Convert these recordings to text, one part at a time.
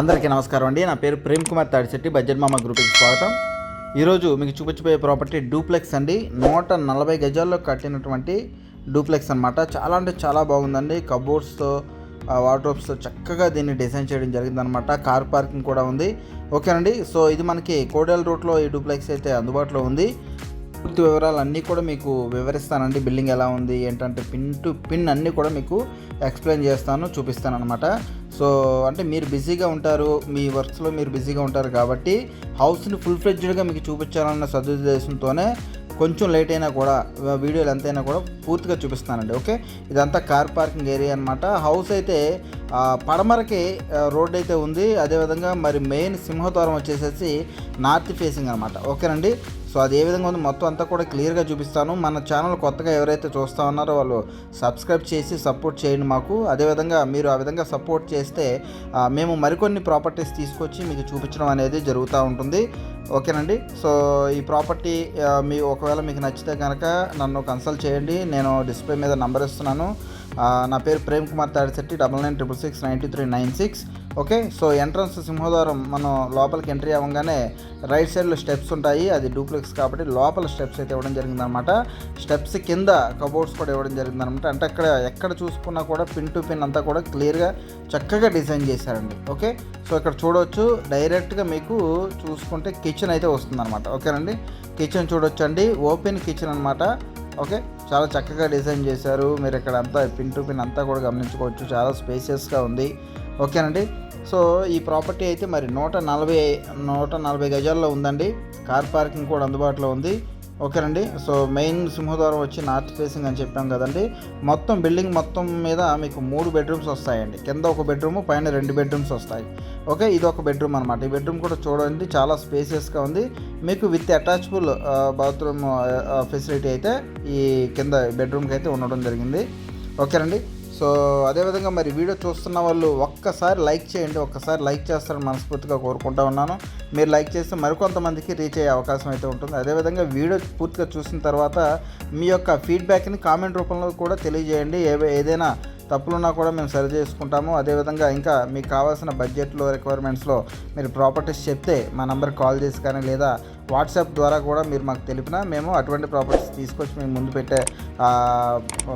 అందరికీ నమస్కారం అండి. నా పేరు ప్రేమ్ కుమార్ తాడిశెట్టి బడ్జెట్ మామ గ్రూప్కి స్వాగతం. ఈరోజు మీకు చూపించబోయే ప్రాపర్టీ డూప్లెక్స్ అండి. నూట నలభై గజాల్లో కట్టినటువంటి డూప్లెక్స్ అనమాట చాలా అంటే చాలా బాగుందండి. కబోర్డ్స్తో వార్డ్రోబ్స్తో చక్కగా దీన్ని డిజైన్ చేయడం జరిగిందనమాట కార్ పార్కింగ్ కూడా ఉంది. ఓకేనండి. సో ఇది మనకి కోడెల్ రూట్లో ఈ డూప్లెక్స్ అయితే అందుబాటులో ఉంది. పూర్తి వివరాలు అన్నీ కూడా మీకు వివరిస్తానండి. బిల్డింగ్ ఎలా ఉంది ఏంటంటే పిన్ టు పిన్ అన్నీ కూడా మీకు ఎక్స్ప్లెయిన్ చేస్తాను చూపిస్తాను అనమాట సో అంటే మీరు బిజీగా ఉంటారు మీ వర్క్స్లో మీరు బిజీగా ఉంటారు కాబట్టి హౌస్ని ఫుల్ ఫ్లెడ్జ్డ్గా మీకు చూపించాలన్న సదుద్దేశంతోనే కొంచెం లేట్ అయినా కూడా వీడియోలు ఎంతైనా కూడా పూర్తిగా చూపిస్తానండి ఓకే? ఇదంతా కార్ పార్కింగ్ ఏరియా అనమాట హౌస్ అయితే పడమరకి రోడ్ అయితే ఉంది. అదేవిధంగా మరి మెయిన్ సింహద్వారం వచ్చేసేసి నార్త్ ఫేసింగ్ అనమాట ఓకేనండి? సో అది ఏ విధంగా ఉంది. మొత్తం అంతా కూడా క్లియర్గా చూపిస్తాను. మన ఛానల్ కొత్తగా ఎవరైతే చూస్తూ ఉన్నారో వాళ్ళు సబ్స్క్రైబ్ చేసి సపోర్ట్ చేయండి మాకు. అదేవిధంగా మీరు ఆ విధంగా సపోర్ట్ చేస్తే మేము మరికొన్ని ప్రాపర్టీస్ తీసుకొచ్చి మీకు చూపించడం అనేది జరుగుతూ ఉంటుంది. ఓకేనండి? సో ఈ ప్రాపర్టీ మీ ఒకవేళ మీకు నచ్చితే కనుక నన్ను కన్సల్ట్ చేయండి. నేను డిస్ప్లే మీద నంబర్ ఇస్తున్నాను. నా పేరు Prem Kumar Tadisetti double nine triple six ninety three nine six okay? So entrance సింహద్వారం మనం లోపలికి ఎంట్రీ అవ్వగానే రైట్ సైడ్లో స్టెప్స్ ఉంటాయి. అది డూప్లెక్స్ కాబట్టి లోపల స్టెప్స్ అయితే ఇవ్వడం జరిగిందనమాట స్టెప్స్ కింద కబోర్డ్స్ కూడా ఇవ్వడం జరిగిందనమాట అంటే అక్కడ ఎక్కడ చూసుకున్నా కూడా పిన్ టు పిన్ అంతా కూడా క్లియర్గా చక్కగా డిజైన్ చేశారండి. ఓకే? సో ఇక్కడ చూడవచ్చు డైరెక్ట్గా మీకు చూసుకుంటే కిచెన్ అయితే వస్తుందన్నమాట. ఓకేనండి? కిచెన్ చూడొచ్చు అండి ఓపెన్ కిచెన్ అనమాట ఓకే? చాలా చక్కగా డిజైన్ చేశారు. మీరు ఇక్కడ అంతా పిన్ టు పిన్ అంతా కూడా గమనించుకోవచ్చు. చాలా స్పేసియస్గా ఉంది. ఓకేనండి. సో ఈ ప్రాపర్టీ అయితే మరి నూట నలభై నూట నలభై గజాల్లో ఉందండి. కార్ పార్కింగ్ కూడా అందుబాటులో ఉంది. ఓకేనండి. సో మెయిన్ సింహద్వారం వచ్చి నార్త్ ఫేసింగ్ అని చెప్పాం కదండి. మొత్తం బిల్డింగ్ మొత్తం మీద మీకు మూడు బెడ్రూమ్స్ వస్తాయండి. కింద ఒక బెడ్రూమ్ పైన రెండు బెడ్రూమ్స్ వస్తాయి. ఓకే ఇది ఒక బెడ్రూమ్ అనమాట ఈ బెడ్రూమ్ కూడా చూడండి చాలా స్పేసియస్గా ఉంది. మీకు విత్ అటాచబుల్ బాత్రూమ్ ఫెసిలిటీ అయితే ఈ కింద బెడ్రూమ్కి అయితే ఉండడం జరిగింది. ఓకేనండి. సో అదేవిధంగా మరి వీడియో చూస్తున్న వాళ్ళు ఒక్కసారి లైక్ చేయండి ఒక్కసారి లైక్ చేస్తారని మనస్ఫూర్తిగా కోరుకుంటా ఉన్నాను. మీరు లైక్ చేస్తే మరికొంతమందికి రీచ్ అయ్యే అవకాశం అయితే ఉంటుంది. అదేవిధంగా వీడియో పూర్తిగా చూసిన తర్వాత మీ యొక్క ఫీడ్బ్యాక్ని కామెంట్ రూపంలో కూడా తెలియజేయండి. ఏ ఏదైనా తప్పులున్నా కూడా మేము సరి చేసుకుంటాము. అదేవిధంగా ఇంకా మీకు కావాల్సిన బడ్జెట్లో రిక్వైర్మెంట్స్లో మీరు ప్రాపర్టీస్ చెప్తే మా నెంబర్కి కాల్ చేసి కానీ లేదా వాట్సాప్ ద్వారా కూడా మీరు మాకు తెలిపినా మేము అటువంటి ప్రాపర్టీస్ తీసుకొచ్చి మేము ముందు పెట్టే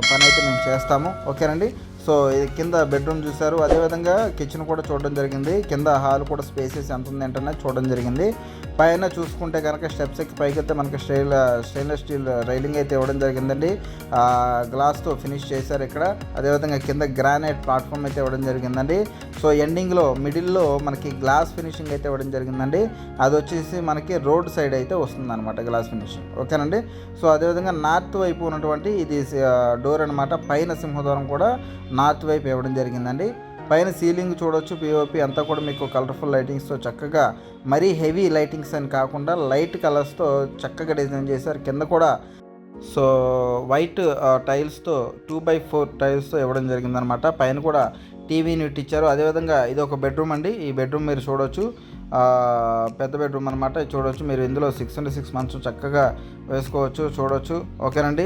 పని అయితే మేము చేస్తాము. ఓకేనండి? సో ఇది కింద బెడ్రూమ్ చూశారు. అదేవిధంగా కిచెన్ కూడా చూడడం జరిగింది. కింద హాల్ కూడా స్పేసెస్ ఎంత ఉంది ఏంటనే చూడడం జరిగింది. పైన చూసుకుంటే కనుక స్టెప్స్ ఎక్కి పైకి అయితే మనకి స్టైల్ స్టెయిన్లెస్ స్టీల్ రైలింగ్ అయితే ఇవ్వడం జరిగిందండి. గ్లాస్తో ఫినిష్ చేశారు ఇక్కడ. అదేవిధంగా కింద గ్రానైట్ ప్లాట్ఫామ్ అయితే ఇవ్వడం జరిగిందండి. సో ఎండింగ్లో మిడిల్లో మనకి గ్లాస్ ఫినిషింగ్ అయితే ఇవ్వడం జరిగిందండి. అది వచ్చేసి మనకి రోడ్ సైడ్ అయితే వస్తుంది అనమాట గ్లాస్ ఫినిషింగ్ ఓకేనండి? సో అదేవిధంగా నార్త్ వైపు ఉన్నటువంటి ఇది డోర్ అనమాట పైన సింహద్వారం కూడా నార్త్ వైపు ఇవ్వడం జరిగిందండి. పైన సీలింగ్ చూడొచ్చు పిఓపి అంతా కూడా మీకు కలర్ఫుల్ లైటింగ్స్తో చక్కగా మరీ హెవీ లైటింగ్స్ అని కాకుండా లైట్ కలర్స్తో చక్కగా డిజైన్ చేశారు. కింద కూడా సో వైట్ టైల్స్తో టూ బై ఫోర్ టైల్స్తో ఇవ్వడం జరిగిందనమాట పైన కూడా టీవీ యూనిట్ ఇచ్చారు. అదేవిధంగా ఇది ఒక బెడ్రూమ్ అండి. ఈ బెడ్రూమ్ మీరు చూడొచ్చు. పెద్ద బెడ్రూమ్ అనమాట చూడవచ్చు మీరు ఇందులో సిక్స్ అండ్ సిక్స్ మంత్స్ చక్కగా వేసుకోవచ్చు చూడవచ్చు ఓకేనండి?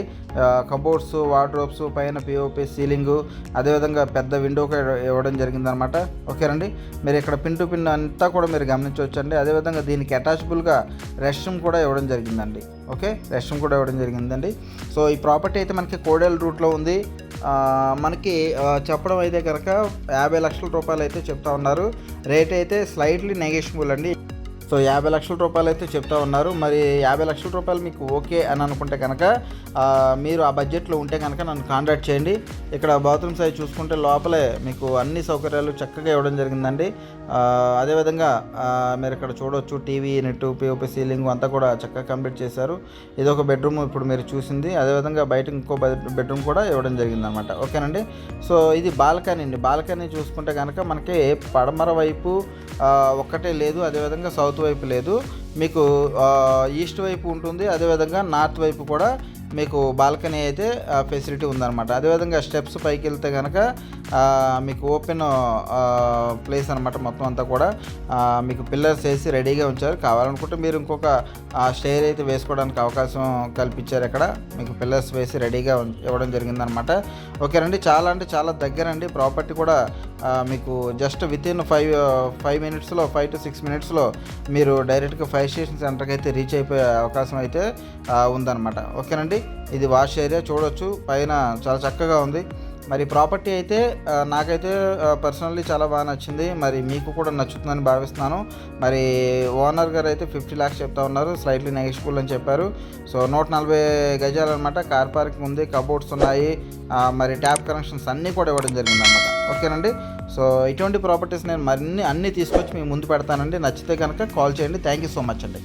కబోర్డ్స్ వార్డ్రోబ్స్ పైన పిఓపి సీలింగు అదేవిధంగా పెద్ద విండో కూడా ఇవ్వడం జరిగిందనమాట ఓకేనండి? మీరు ఇక్కడ పిన్ టు పిన్ అంతా కూడా మీరు గమనించవచ్చు అండి అదేవిధంగా దీనికి అటాచబుల్గా రెస్ట్ రూమ్ కూడా ఇవ్వడం జరిగిందండి. ఓకే? రెస్ట్ రూమ్ కూడా ఇవ్వడం జరిగిందండి. సో ఈ ప్రాపర్టీ అయితే మనకి కోడెల్ రూట్లో ఉంది. మనకి చెప్పడం అయితే కనుక యాభై లక్షల రూపాయలు అయితే చెప్తా ఉన్నారు. రేట్ అయితే స్లైట్లీ నెగేషియబుల్ అండి. సో యాభై లక్షల రూపాయలు అయితే చెప్తా ఉన్నారు. మరి యాభై లక్షల రూపాయలు మీకు ఓకే అని అనుకుంటే కనుక మీరు ఆ బడ్జెట్లో ఉంటే కనుక నన్ను కాంటాక్ట్ చేయండి. ఇక్కడ బాత్రూమ్ సైజ్ చూసుకుంటే లోపలే మీకు అన్ని సౌకర్యాలు చక్కగా ఇవ్వడం జరిగిందండి. అదేవిధంగా మీరు ఇక్కడ చూడొచ్చు టీవీ నెట్ పిఓపి సీలింగ్ అంతా కూడా చక్కగా కంప్లీట్ చేశారు. ఇది ఒక బెడ్రూమ్ ఇప్పుడు మీరు చూసింది. అదేవిధంగా బయట ఇంకో బెడ్రూమ్ కూడా ఇవ్వడం జరిగిందనమాట ఓకేనండి? సో ఇది బాల్కనీ అండి. బాల్కనీ చూసుకుంటే కనుక మనకి పడమర వైపు ఒక్కటే లేదు. అదేవిధంగా సౌత్ వైపు లేదు. మీకు ఈస్ట్ వైపు ఉంటుంది అదేవిధంగా నార్త్ వైపు కూడా మీకు బాల్కనీ అయితే ఫెసిలిటీ ఉందన్నమాట. అదేవిధంగా స్టెప్స్ పైకి వెళ్తే కనుక మీకు ఓపెన్ ప్లేస్ అనమాట మొత్తం అంతా కూడా. మీకు పిల్లర్స్ వేసి రెడీగా ఉంచారు. కావాలనుకుంటే మీరు ఇంకొక స్టేర్ అయితే వేసుకోవడానికి అవకాశం కల్పించారు ఇక్కడ. మీకు పిల్లర్స్ వేసి రెడీగా ఉం- ఇవ్వడం జరిగిందనమాట ఓకేనండి చాలా అంటే చాలా దగ్గరండి ప్రాపర్టీ కూడా మీకు just with in five five మినిట్స్లో ఫైవ్ టు సిక్స్ మినిట్స్లో మీరు డైరెక్ట్గా ఫైర్ స్టేషన్ సెంటర్కి అయితే రీచ్ అయిపోయే అవకాశం అయితే ఉందన్నమాట. ఓకేనండి ఇది వాష్ ఏరియా చూడొచ్చు. పైన చాలా చక్కగా ఉంది. మరి ప్రాపర్టీ అయితే నాకైతే పర్సనల్లీ చాలా బాగా నచ్చింది. మరి మీకు కూడా నచ్చుతుందని భావిస్తున్నాను. మరి ఓనర్ గారు అయితే ఫిఫ్టీ ల్యాక్స్ చెప్తా ఉన్నారు. స్లైట్లీ నెగిషిబుల్ అని చెప్పారు. సో నూట నలభై గజాలు అనమాట కార్ పార్కింగ్ ఉంది కబోర్డ్స్ ఉన్నాయి. మరి ట్యాప్ కనెక్షన్స్ అన్నీ కూడా ఇవ్వడం జరిగింది అనమాట ఓకేనండి? సో ఇటువంటి ప్రాపర్టీస్ నేను మరిన్ని అన్నీ తీసుకొచ్చి మీ ముందు పెడతానండి. నచ్చితే కనుక కాల్ చేయండి. థ్యాంక్ యూ సో మచ్ అండి.